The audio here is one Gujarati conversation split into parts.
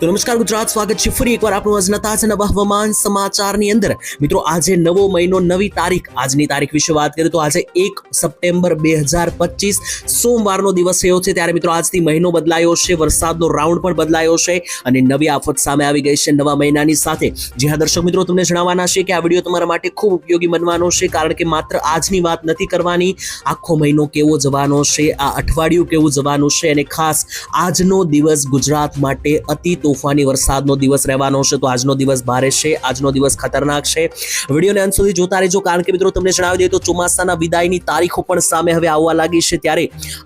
તો નમસ્કાર ગુજરાત, સ્વાગત છે ફરી એકવાર આપણું આજના તાજા નવા હવામાન સમાચારની અંદર. મિત્રો, આજે નવો મહિનો, નવી તારીખ. આજની તારીખ વિશે વાત કરીએ તો આજે એક સપ્ટેમ્બર બે હજાર પચીસ, સોમવારનો દિવસ થયો છે. ત્યારે મિત્રો, આજથી મહિનો બદલાયો છે. વરસાદનો રાઉન્ડ પણ બદલાયો છે અને નવી આફત સામે આવી ગઈ છે નવા મહિનાની સાથે. જે હા, દર્શક મિત્રો, તમને જણાવવાના છે કે આ વીડિયો તમારા માટે ખૂબ ઉપયોગી બનવાનો છે, કારણ કે માત્ર આજની વાત નથી કરવાની. આખો મહિનો કેવો જવાનો છે, આ અઠવાડિયું કેવું જવાનું છે અને ખાસ આજનો દિવસ ગુજરાત માટે અતિ તોફાની વરસાદનો દિવસ રહેવાનો છે, તો આજનો દિવસ ભારે છે, આજનો દિવસ ખતરનાક છે. વિડીયોને અંત સુધી જોતા રહેજો, કારણ કે મિત્રો તમને જણાવી દઈએ તો ચોમાસાના વિદાયની તારીખો પણ સામે હવે આવવા લાગી છે, ત્યારે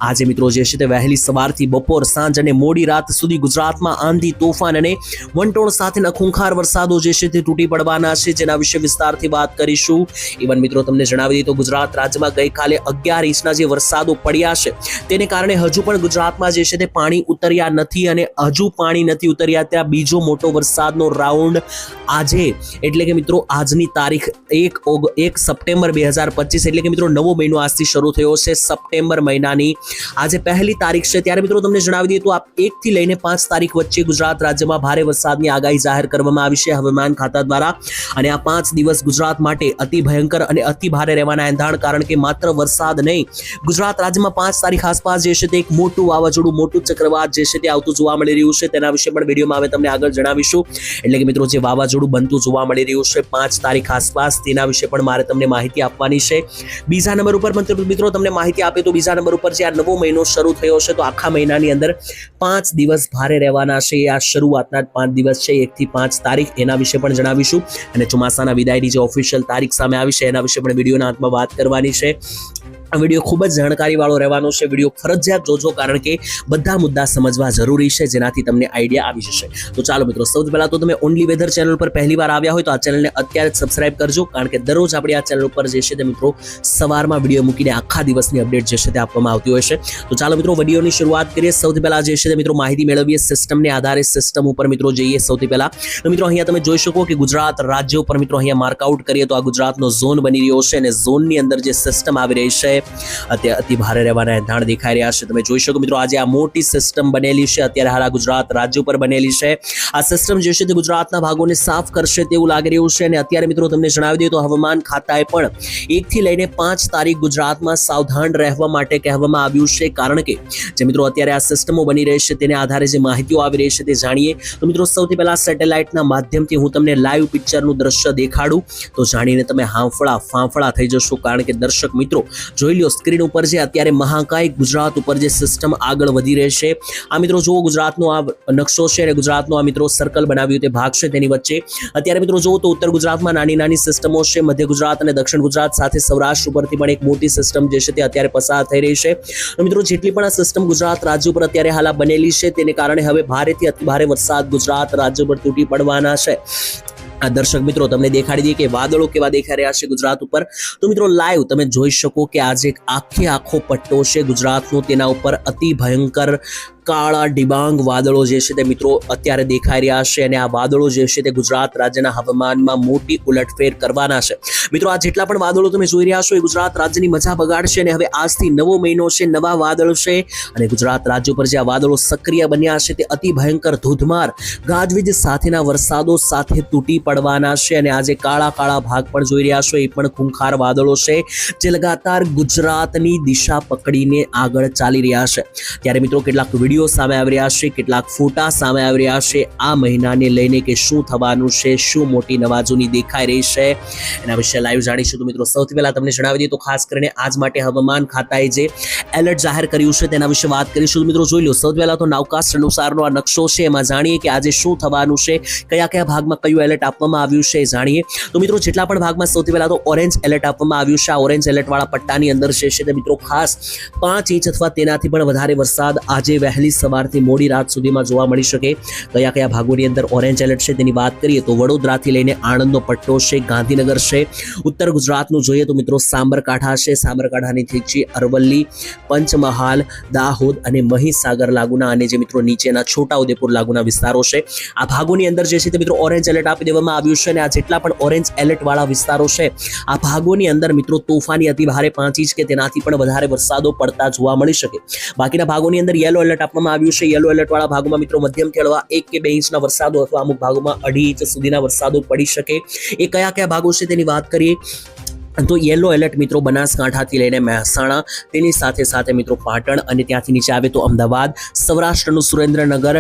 આજે મિત્રો જે છે તે વહેલી સવારથી બપોર સાંજ અને મોડી રાત સુધી ગુજરાતમાં આંધી, તોફાન અને વંટોળ સાથેના ખૂંખાર વરસાદો જે છે તે તૂટી પડવાના છે, જેના વિશે વિસ્તારથી વાત કરીશું. ઇવન મિત્રો તમને જણાવી દઈએ તો ગુજરાત રાજ્યમાં ગઈકાલે અગિયાર ઇંચના જે વરસાદો પડ્યા છે, તેને કારણે હજુ પણ ગુજરાતમાં જે છે તે પાણી ઉતર્યા નથી અને હજુ પાણી નથી ઉતર્યા. ત્યાં બીજો મોટો વરસાદનો રાઉન્ડ આજે. એટલે કે મિત્રો, આજની તારીખ એક ઓગ, એક સપ્ટેમ્બર બે હજાર પચીસ, એટલે કે મિત્રો નવો મહિનો આજથી શરૂ થયો છે સપ્ટેમ્બર મહિનાની. આજે પહેલી તારીખ છે. ત્યારે મિત્રો તમને જણાવી દઈએ તો આપ એકથી લઈને પાંચ તારીખ વચ્ચે ગુજરાત રાજ્યમાં ભારે વરસાદની આગાહી જાહેર કરવામાં આવી છે હવામાન ખાતા દ્વારા. અને આ પાંચ દિવસ ગુજરાત માટે અતિ ભયંકર અને અતિ ભારે રહેવાના એંધાણ, કારણ કે માત્ર વરસાદ નહીં, ગુજરાત રાજ્યમાં પાંચ તારીખ આસપાસ જે છે તે એક મોટું વાવાઝોડું, મોટું ચક્રવાત જે છે તે આવતું જોવા મળી રહ્યું છે. તેના વિશે પણ વિડીયોમાં હવે તમને આગળ જણાવીશું. એટલે કે મિત્રો, જે વાવાઝોડું બનતું જોવા મળી રહ્યું છે પાંચ તારીખ આસપાસ, તેના વિશે પણ મારે તમને માહિતી આપવાની છે. બીજા નંબર ઉપર મિત્રો તમને માહિતી આપે તો બીજા નંબર ઉપર જે આ નવો મહિનો શરૂ થયો છે, તો આખા મહિનાની અંદર પાંચ દિવસ ભારે રહેવાના છે. આ શરૂઆતના પાંચ દિવસ છે એકથી પાંચ તારીખ, એના વિશે પણ જણાવીશું. અને ચોમાસાના વિદાયની જે ઓફિશિયલ તારીખ સામે આવી છે, એના વિશે પણ વિડીયોના હાથમાં વાત કરવાની છે. વીડિયો ખૂબ જ જાણકારી વાળો રહેવાનો છે. વીડિયો ફરજિયાત જોજો કારણ કે બધા મુદ્દા સમજવા જરૂરી છે, જેનાથી તમને આઈડિયા આવી જશે. તો ચાલો મિત્રો, સૌથી પહેલા તો તમે ઓનલી વેધર ચેનલ પર પહેલી વાર આવ્યા હોય તો આ ચેનલને અત્યારે જ સબસ્ક્રાઇબ કરજો, કારણ કે દરરોજ આપણે આ ચેનલ ઉપર જે છે તે મિત્રો સવારમાં વીડિયો મૂકીને આખા દિવસની અપડેટ જે છે તે આપવામાં આવતી હોય છે. તો ચાલો મિત્રો, વિડીયોની શરૂઆત કરીએ. સૌથી પહેલા જે છે તે મિત્રો માહિતી મેળવીએ સિસ્ટમને આધારે સિસ્ટમ ઉપર મિત્રો જઈએ સૌથી પહેલા. તો મિત્રો, અહીંયા તમે જોઈ શકો કે ગુજરાત રાજ્ય ઉપર મિત્રો અહીંયા માર્કઆઉટ કરીએ તો આ ગુજરાતનો ઝોન બની રહ્યો છે અને ઝોનની અંદર જે સિસ્ટમ આવી રહી છે અત્યારે અતિ ભારે રહેવાના એંધાણ દેખાઈ રહ્યા છે. તમે જોઈ શકો મિત્રો, આજે આ મોટી સિસ્ટમ બનેલી છે. અત્યારે હાલ ગુજરાત રાજ્ય ઉપર બનેલી છે. આ સિસ્ટમ જે છે તે ગુજરાતના ભાગોને સાફ કરશે તેવું લાગી રહ્યું છે. અને અત્યારે મિત્રો, તમને જણાવી દઈએ તો હવામાન ખાતાએ પણ એકથી લઈને પાંચ તારીખ ગુજરાતમાં સાવધાન રહેવા માટે કહેવામાં આવ્યું છે. કારણ કે જે મિત્રો અત્યારે આ સિસ્ટમો બની રહી છે તેને આધારે જે માહિતીઓ આવી રહી છે તે જાણીએ. તો મિત્રો, સૌથી પહેલા સેટેલાઇટના માધ્યમથી હું તમને લાઈવ પિક્ચરનું દ્રશ્ય દેખાડું. તો જાણીને તમે હાંફળા ફાંફળા થઈ જશો. કારણ કે દર્શક મિત્રો જોઈ લો સ્ક્રીન ઉપર છે, અત્યારે મહાકાય ગુજરાત ઉપર જે સિસ્ટમ આગળ વધી રહેશે આ મિત્રો જુઓ, ગુજરાતનો આ નકશો છે અને ગુજરાતનો આ મિત્રો સર્કલ બનાવ્યું તે ભાગ છે તેની વચ્ચે. અત્યારે મિત્રો જુઓ તો ઉત્તર ગુજરાતમાં નાની નાની સિસ્ટમો છે, મધ્ય ગુજરાત અને દક્ષિણ ગુજરાત સાથે સૌરાષ્ટ્ર ઉપરથી પણ એક મોટી સિસ્ટમ જે છે તે અત્યારે પસાર થઈ રહી છે. મિત્રો જેટલી પણ આ સિસ્ટમ ગુજરાત રાજ્ય ઉપર અત્યારે હાલ બનેલી છે, તેને કારણે હવે ભારેથી અતિ ભારે વરસાદ ગુજરાત રાજ્ય ઉપર તૂટી પડવાના છે. આ દર્શક મિત્રો, તમને દેખાડી દઈએ કે વાદળો કેવા દેખાઈ રહ્યા છે ગુજરાત ઉપર. તો મિત્રો લાઈવ તમે જોઈ શકો કે આજે એક આખે આખો પટ્ટો છે ગુજરાતનો, તેના ઉપર અતિ ભયંકર કાળા ડિબાંગ વાદળો જે છે તે મિત્રો અત્યારે દેખાઈ રહ્યા છે અને આ વાદળો જે છે તે ગુજરાત રાજ્યના હવામાનમાં મોટી ઉલટફેર કરવાના છે. મિત્રો, આ જેટલા પણ વાદળો તમે જોઈ રહ્યા છો એ ગુજરાત રાજ્યની મજા બગાડશે અને હવે આજથી નવો મહિનો છે, નવા વાદળ છે અને ગુજરાત રાજ્ય પર જે આ વાદળો સક્રિય બન્યા છે તે અતિ ભયંકર ધોધમાર ગાજવીજ સાથેના વરસાદો સાથે તૂટી પડવાના છે અને આજે કાળા કાળા ભાગ પણ જોઈ રહ્યા છો એ પણ ખૂંખાર વાદળો છે જે લગાતાર ગુજરાતની દિશા પકડીને આગળ ચાલી રહ્યા છે. ત્યારે મિત્રો, કેટલાક વીડિયો સામે આવી રહ્યા છે, કેટલાક ફોટા સામે આવી રહ્યા છે. આ મહિનાને લઈને કે શું થવાનું છે, શું મોટી નવાજોની દેખાઈ રહી છે, એના વિશે લાઈવ જાણીશું તો મિત્રો. સૌથી પહેલા તમને જણાવી દઈએ તો ખાસ કરીને આજ માટે હવામાન ખાતાએ જે એલર્ટ જાહેર કર્યું છે તેના વિશે વાત કરીશું તો મિત્રો, જોઈ લો, સૌથી પહેલાં તો નાવકાસ્ટ અનુસારનો આ નકશો છે. એમાં જાણીએ કે આજે શું થવાનું છે, કયા કયા ભાગમાં કયું એલર્ટ આપવામાં આવ્યું છે એ જાણીએ. તો મિત્રો, જેટલા પણ ભાગમાં સૌથી પહેલાં તો ઓરેન્જ એલર્ટ આપવામાં આવ્યું છે. આ ઓરેન્જ એલર્ટ વાળા પટ્ટાની અંદર છે તે મિત્રો ખાસ પાંચ ઇંચ અથવા તેનાથી પણ વધારે વરસાદ આજે વહેલી સવારથી મોડી રાત સુધીમાં જોવા મળી શકે. કયા કયા ભાગોની અંદર ઓરેન્જ એલર્ટ છે તેની વાત કરીએ તો વડોદરાથી લઈને આણંદનો પટ્ટો છે, ગાંધીનગર છે, ઉત્તર ગુજરાતનું જોઈએ તો મિત્રો સાબરકાંઠા છે. સાબરકાંઠાની ઠીક અરવલ્લી, પંચમહાલ, દાહોદ અને મહીસાગર લાગુના અને જે મિત્રો નીચેના છોટાઉદેપુર લાગુના વિસ્તારો છે. આ ભાગોની અંદર જે છે તે મિત્રો ઓરેન્જ એલર્ટ આપી દેવામાં આવ્યું છે અને આ જેટલા પણ ઓરેન્જ એલર્ટ વાળા વિસ્તારો છે, આ ભાગોની અંદર મિત્રો તોફાની અતિ ભારે પાંચ ઇંચ કે તેનાથી પણ વધારે વરસાદો પડતા જોવા મળી શકે. બાકીના ભાગોની અંદર યલો એલર્ટ આપવામાં આવ્યું છે. યલો એલર્ટ વાળા ભાગોમાં મિત્રો મધ્યમ હળવા એક કે બે ઇંચના વરસાદો અથવા અમુક ભાગોમાં અઢી ઇંચ સુધીના વરસાદો પડી શકે. એ કયા કયા ભાગો છે તેની વાત કરીએ? તો યલો એલર્ટ મિત્રો બનાસકાંઠાથી લઈને મહેસાણા, તેની સાથે સાથે મિત્રો પાટણ અને ત્યાંથી નીચે આવે તો અમદાવાદ, સૌરાષ્ટ્રનું સુરેન્દ્રનગર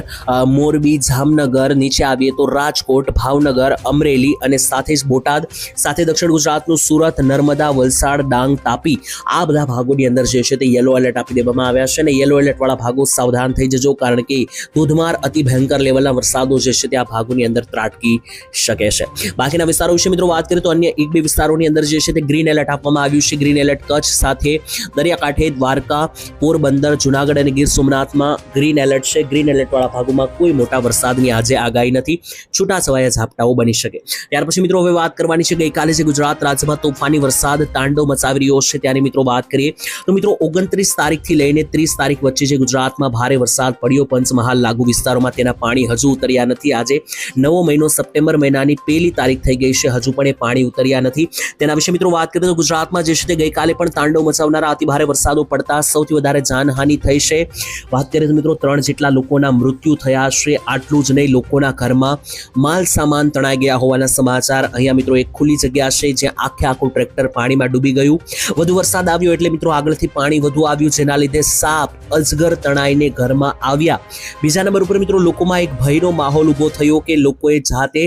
મોરબી, જામનગર, નીચે આવીએ તો રાજકોટ, ભાવનગર, અમરેલી અને સાથે જ બોટાદ, સાથે દક્ષિણ ગુજરાતનું સુરત, નર્મદા, વલસાડ, ડાંગ, તાપી, આ બધા ભાગોની અંદર જે છે તે યલો એલર્ટ આપી દેવામાં આવ્યા છે અને યલો એલર્ટવાળા ભાગો સાવધાન થઈ જજો કારણ કે ધોધમાર, અતિ ભયંકર લેવલના વરસાદો જે છે તે આ ભાગોની અંદર ત્રાટકી શકે છે. બાકીના વિસ્તારો વિશે મિત્રો વાત કરીએ તો અન્ય એક બે વિસ્તારોની અંદર જે છે તે ગ્રીન એલર્ટ આપવામાં આવ્યું છે. ગ્રીન એલર્ટ કચ્છ સાથે દરિયાકાંઠે દ્વારકા, પોરબંદર, જુનાગઢ અને ગીર સોમનાથમાં ગ્રીન એલર્ટ છે. ગ્રીન એલર્ટવાળા ભાગોમાં કોઈ મોટા વરસાદની આજે આગાહી નથી. છૂટાછવાયા ઝાપટાઓ બની શકે. ત્યાર પછી મિત્રો હવે વાત કરવાની છે ગઈકાલે જે ગુજરાત રાજ્યમાં તોફાની વરસાદ, તાંડવ મચાવી રહ્યો છે ત્યાંની મિત્રો વાત કરીએ તો મિત્રો ઓગણત્રીસ તારીખથી લઈને ત્રીસ તારીખ વચ્ચે જે ગુજરાતમાં ભારે વરસાદ પડ્યો, પંચમહાલ લાગુ વિસ્તારોમાં તેના પાણી હજુ ઉતર્યા નથી. આજે નવો મહિનો સપ્ટેમ્બર મહિનાની પહેલી તારીખ થઈ ગઈ છે. હજુ પણ એ પાણી ઉતર્યા નથી. તેના વિશે મિત્રો વાત કરીએ તો ગુજરાતમાં જે છે તે ગઈકાલે પણ તાંડવ મચાવનારા અતિભારે વરસાદો પડતા સૌથી વધારે જાનહાનિ થઈ છે. વાત કરીએ તો મિત્રો ત્રણ જેટલા લોકોના મૃત્યુ થયા છે. આટલું જ નહીં, લોકોના ઘરમાં માલ સામાન તણાઈ ગયા હોવાના સમાચાર. અહીંયા મિત્રો એક ખુલ્લી જગ્યા છે જ્યાં આખે આખું ટ્રેક્ટર પાણીમાં ડૂબી ગયું. વધુ વરસાદ આવ્યો એટલે મિત્રો આગળથી પાણી વધુ આવ્યું, જેના લીધે સાપ અજગર તણાઈને ઘરમાં આવ્યા. બીજા નંબર ઉપર મિત્રો લોકોમાં એક ભયનો માહોલ ઊભો થયો કે લોકોએ જાતે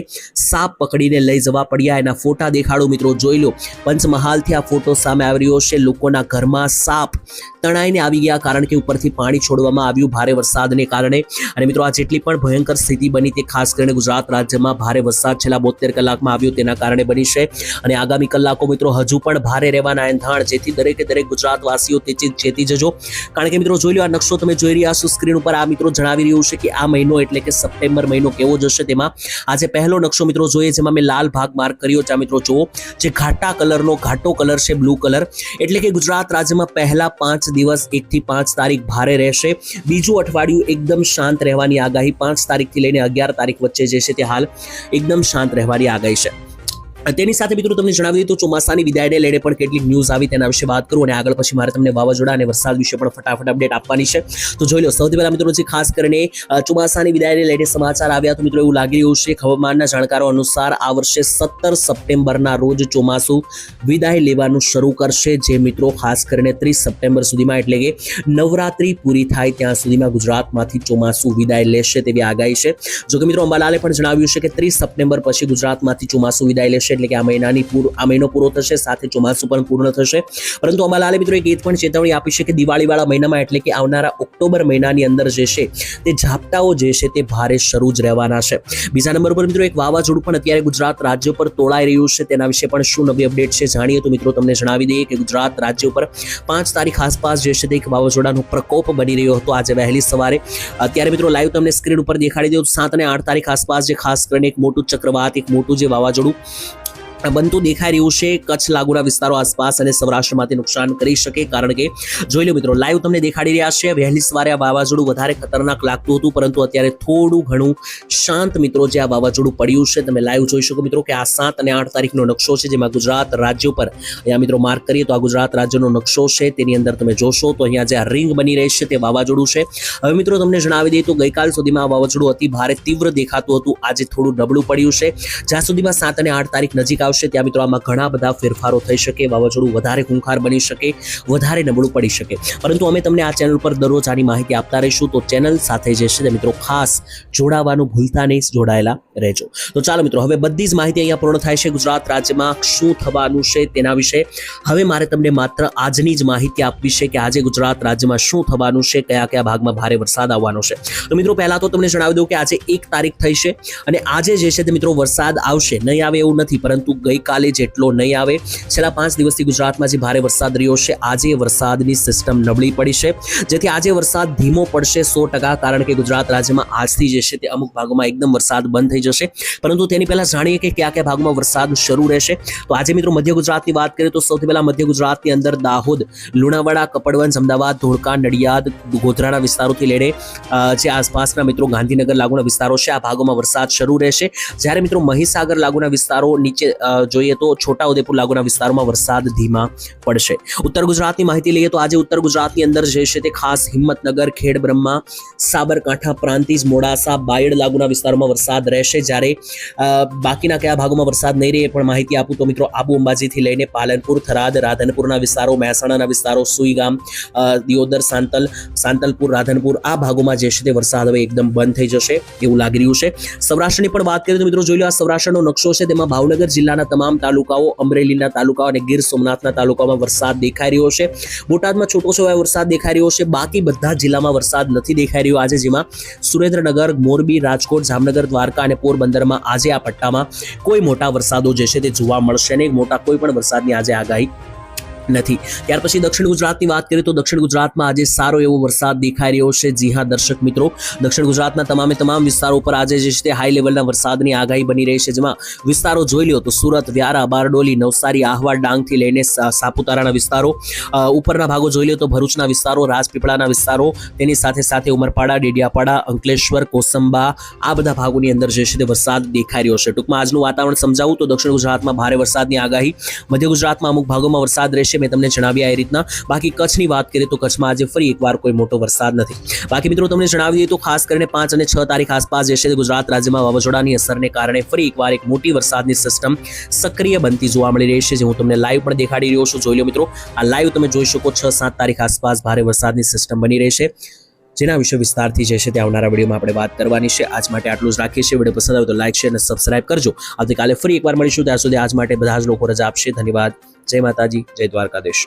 સાપ પકડીને લઈ જવા પડ્યા. એના ફોટા દેખાડો મિત્રો, જોઈ લો. પંચમહાલથી આ ફોટો સામે આવી રહ્યો છે. લોકોના ઘરમાં સાપ તણાઈને આવી ગયા કારણ કે ઉપરથી પાણી છોડવામાં આવ્યું ભારે વરસાદને કારણે. અને મિત્રો, આ જેટલી પણ ભયંકર સ્થિતિ બની તે ખાસ કરીને ગુજરાત રાજ્યમાં ભારે વરસાદ છેલ્લા બોતેર કલાકમાં આવ્યો તેના કારણે બની છે. અને આગામી કલાકો મિત્રો, હજુ પણ ભારે રહેવાના એંધાણ, જેથી દરેકે દરેક ગુજરાતવાસીઓ તે ચીજ ચેતી જજો. કારણ કે મિત્રો, જોઈ લો આ નકશો તમે જોઈ રહ્યા છો સ્ક્રીન ઉપર. આ મિત્રો જણાવી રહ્યું છે કે આ મહિનો એટલે કે સપ્ટેમ્બર મહિનો કેવો જશે તેમાં. આજે પહેલો નકશો મિત્રો જોઈએ, જેમાં મેં લાલ ભાગ માર્ક કર્યો. છે મિત્રો, જુઓ, જે ઘાટા કલરનો ઘાટો કલર છે બ્લુ કલર. એટલે કે ગુજરાત રાજ્યમાં પહેલા પાંચ દિવસ એકથી પાંચ તારીખ ભારે રહેશે. બીજું અઠવાડિયું એકદમ શાંત રહેવાની આગાહી પાંચ તારીખથી લઈને અગિયાર તારીખ વચ્ચે જે છે તે હાલ એકદમ શાંત રહેવાની આગાહી છે. તેની સાથે મિત્રો તમને જણાવી તો ચોમાસાની વિદાયને લઈને પણ કેટલીક ન્યૂઝ આવી તેના વિશે વાત કરું અને આગળ પછી મારે તમને વાવાઝોડા અને વરસાદ વિશે પણ ફટાફટ અપડેટ આપવાની છે. તો જોઈ લો, સૌથી પહેલા મિત્રો ખાસ કરીને ચોમાસાની વિદાયને લઈને સમાચાર આવ્યા તો મિત્રો એવું લાગી રહ્યું છે હવામાનના જાણકારો અનુસાર આ વર્ષે સત્તર સપ્ટેમ્બરના રોજ ચોમાસું વિદાય લેવાનું શરૂ કરશે, જે મિત્રો ખાસ કરીને ત્રીસ સપ્ટેમ્બર સુધીમાં એટલે કે નવરાત્રી પૂરી થાય ત્યાં સુધીમાં ગુજરાતમાંથી ચોમાસું વિદાય લેશે તેવી આગાહી છે. જોકે મિત્રો અંબાલાલે પણ જણાવ્યું છે કે ત્રીસ સપ્ટેમ્બર પછી ગુજરાતમાંથી ચોમાસું વિદાય લેશે એટલે કે આ મહિનાની પૂર આ મહિનો પૂરો થશે, સાથે ચોમાસું પણ પૂર્ણ થશે. પરંતુ અંબાલાલે મિત્રો એક એ પણ ચેતવણી આપી છે કે દિવાળીવાળા મહિનામાં એટલે કે આવનારા ઓક્ટોબર મહિનાની અંદર જે છે, તે ઝાપટાઓ જે છે, તે ભારે શરૂ જ રહેવાના છે. બીજા નંબર પર મિત્રો એક વાવાઝોડું પણ અત્યારે ગુજરાત રાજ્ય પર તોળાઈ રહ્યું છે. તેના વિશે પણ શું નવી અપડેટ છે જાણીએ તો મિત્રો તમને જણાવી દઈએ કે ગુજરાત રાજ્ય પર પાંચ તારીખ આસપાસ જે છે, તે એક વાવાઝોડાનો પ્રકોપ બની રહ્યો હતો આજે વહેલી સવારે. અત્યારે મિત્રો લાઈવ તમને સ્ક્રીન ઉપર દેખાડી દઉં. સાત અને આઠ તારીખ આસપાસ જે ખાસ કરીને એક મોટું ચક્રવાત, એક મોટું જે વાવાઝોડું બનતું દેખાઈ રહ્યું છે. કચ્છ લાગુના વિસ્તારો આસપાસ અને સૌરાષ્ટ્રમાં તે નુકસાન કરી શકે કારણ કે, જોઈ લો મિત્રો લાઈવ તમને દેખાડી રહ્યા છે. વહેલી સવારે આ વાવાઝોડું વધારે ખતરનાક લાગતું હતું, પરંતુ અત્યારે થોડું ઘણું શાંત મિત્રો, જે આ વાવાઝોડું પડ્યું છે, તમે લાઈવ જોઈ શકો મિત્રો કે આ સાત અને આઠ તારીખનો નકશો છે, જેમાં ગુજરાત રાજ્ય પર અહીંયા મિત્રો માર્ક કરીએ તો આ ગુજરાત રાજ્યનો નકશો છે, તેની અંદર તમે જોશો તો અહીંયા જે આ રિંગ બની રહી છે, તે વાવાઝોડું છે. હવે મિત્રો તમને જણાવી દઈએ તો ગઈકાલ સુધીમાં આ વાવાઝોડું અતિ ભારે તીવ્ર દેખાતું હતું. આજે થોડું નબળું પડ્યું છે. જ્યાં સુધીમાં સાત અને આઠ તારીખ નજીક આવશે ત્યાં મિત્રો આમાં ઘણા બધા ફેરફારો થઈ શકે, વાવાઝોડું વધારે ખૂંખાર બની શકે, વધારે નબળું પડી શકે. પરંતુ અમે તમને આ ચેનલ પર દરરોજ આની માહિતી આપતા રહીશું, તો ચેનલ સાથે જે છે તે મિત્રો ખાસ જોડાવાનું ભૂલતા નહીં, જોડાયેલા રહેજો. તો ચાલો મિત્રો, હવે બધી જ માહિતી અહીંયા પૂર્ણ થાય છે ગુજરાત રાજ્યમાં શું થવાનું છે તેના વિશે. હવે મારે તમને માત્ર આજની જ માહિતી આપવી છે કે આજે ગુજરાત રાજ્યમાં શું થવાનું છે, કયા કયા ભાગમાં ભારે વરસાદ આવવાનો છે. તો મિત્રો, પહેલાં તો તમને જણાવી દઉં કે આજે એક તારીખ થઈ છે અને આજે જે છે તે મિત્રો વરસાદ આવશે, નહીં આવે એવું નથી, પરંતુ ગઈકાલે જેટલો નહીં આવે. છેલ્લા પાંચ દિવસથી ગુજરાતમાં જે ભારે વરસાદ રહ્યો છે, આજે વરસાદની સિસ્ટમ નબળી પડી છે. જેથી આજે વરસાદ ધીમો પડશે સો ટકા, કારણ કે ગુજરાત રાજ્યમાં આજથી જે છે તે અમુક ભાગોમાં એકદમ વરસાદ બંધ થઈ જશે. પરંતુ તેની પહેલાં જાણીએ કે કયા કયા ભાગમાં વરસાદ શરૂ રહેશે. તો આજે મિત્રો મધ્ય ગુજરાતની વાત કરીએ તો સૌથી પહેલાં મધ્ય ગુજરાતની અંદર દાહોદ, લુણાવાડા, કપડવંજ, અમદાવાદ ધોળકા નડિયાદ, ગોધરાના વિસ્તારોથી લઈને જે આસપાસના મિત્રો ગાંધીનગર લાગુના વિસ્તારો છે, આ ભાગોમાં વરસાદ શરૂ રહેશે. જ્યારે મિત્રો મહીસાગર લાગુના વિસ્તારો નીચે જોઈએ તો છોટાઉદેપુર લાગુના વિસ્તારોમાં વરસાદ ધીમા પડશે. ઉત્તર ગુજરાતની માહિતી લઈએ તો આજે ઉત્તર ગુજરાતની અંદર જે છે તે ખાસ હિંમતનગર, ખેડ બ્રહ્મા, સાબરકાંઠા પ્રાંતિજ, મોડાસા, બાયડ લાગુના વિસ્તારોમાં વરસાદ રહેશે. જ્યારે બાકીના કયા ભાગોમાં વરસાદ નહીં રહે પણ માહિતી આપું તો મિત્રો આબુ અંબાજીથી લઈને પાલનપુર, થરાદ, રાધનપુરના વિસ્તારો, મહેસાણાના વિસ્તારો, સુઈગામ દિયોદર, સાંતલ, સાંતલપુર, રાધનપુર આ ભાગોમાં જે છે તે વરસાદ હવે એકદમ બંધ થઈ જશે એવું લાગી રહ્યું છે. સૌરાષ્ટ્રની પણ વાત કરીએ તો મિત્રો જોઈ લો આ સૌરાષ્ટ્રનો નકશો છે. તેમાં ભાવનગર જિલ્લાના તમામ તાલુકાઓ, અમરેલીના તાલુકાઓ અને ગીર સોમનાથના તાલુકામાં વરસાદ દેખાઈ રહ્યો છે. બોટાદમાં છોટો છવાયો વરસાદ દેખાઈ રહ્યો છે. બાકી બધા જિલ્લામાં વરસાદ નથી દેખાઈ રહ્યો આજે, જેમાં સુરેન્દ્રનગર, મોરબી, રાજકોટ, જામનગર, દ્વારકા અને પોરબંદરમાં આજે આ પટ્ટામાં કોઈ મોટા વરસાદો જે છે તે જોવા મળશે નહીં. મોટા કોઈ પણ વરસાદની આજે આગાહી નથી. ત્યાર પછી દક્ષિણ ગુજરાતની વાત કરીએ તો દક્ષિણ ગુજરાતમાં આજે સારો એવો વરસાદ દેખાઈ રહ્યો છે. જી હા, દર્શક મિત્રો, દક્ષિણ ગુજરાતના તમામે તમામ વિસ્તારો પર આજે જે છે તે હાઈ લેવલના વરસાદની આગાહી બની રહી છે. જેમાં વિસ્તારો જોઈ લ્યો તો સુરત, વ્યારા, બારડોલી, નવસારી, આહવા, ડાંગથી લઈને સાપુતારાના વિસ્તારો ઉપરના ભાગો જોઈ લો તો ભરૂચના વિસ્તારો, રાજપીપળાના વિસ્તારો, તેની સાથે સાથે ઉમરપાડા, ડેડિયાપાડા, અંકલેશ્વર, કોસંબા, આ બધા ભાગોની અંદર જે છે તે વરસાદ દેખાઈ રહ્યો છે. ટૂંકમાં આજનું વાતાવરણ સમજાવું તો દક્ષિણ ગુજરાતમાં ભારે વરસાદની આગાહી, મધ્ય ગુજરાતમાં અમુક ભાગોમાં વરસાદ રહેશે. મેં તમને જણાવ્યા એ રીતના. બાકી કચ્છની વાત કરીએ તો કચ્છમાં આજે ફરી એકવાર કોઈ મોટો વરસાદ નથી. બાકી મિત્રો તમને જણાવી દઈએ તો ખાસ કરીને પાંચ અને છ તારીખ આસપાસ જે છે ગુજરાત રાજ્યમાં વાવાઝોડાની અસરને કારણે ફરી એકવાર એક મોટી વરસાદની સિસ્ટમ સક્રિય બનતી જોવા મળી રહી છે, જે હું તમને લાઈવ પણ દેખાડી રહ્યો છું. જોઈ લો મિત્રો, આ લાઈવ તમે જોઈ શકો છ, સાત તારીખ આસપાસ ભારે વરસાદની સિસ્ટમ બની રહી છે. જેના વિશે વિસ્તારથી જે છે તે આવનારા વિડીયોમાં આપણે વાત કરવાની છે. આજ માટે આટલું જ રાખીએ છીએ. વીડિયો પસંદ આવે તો લાઇક શેર અને સબસ્ક્રાઇબ કરજો. આવતીકાલે ફરી એકવાર મળીશું. ત્યાં સુધી આજ માટે બધા જ લોકો રજા આપશે. ધન્યવાદ. જય માતાજી. જય દ્વારકાધીશ.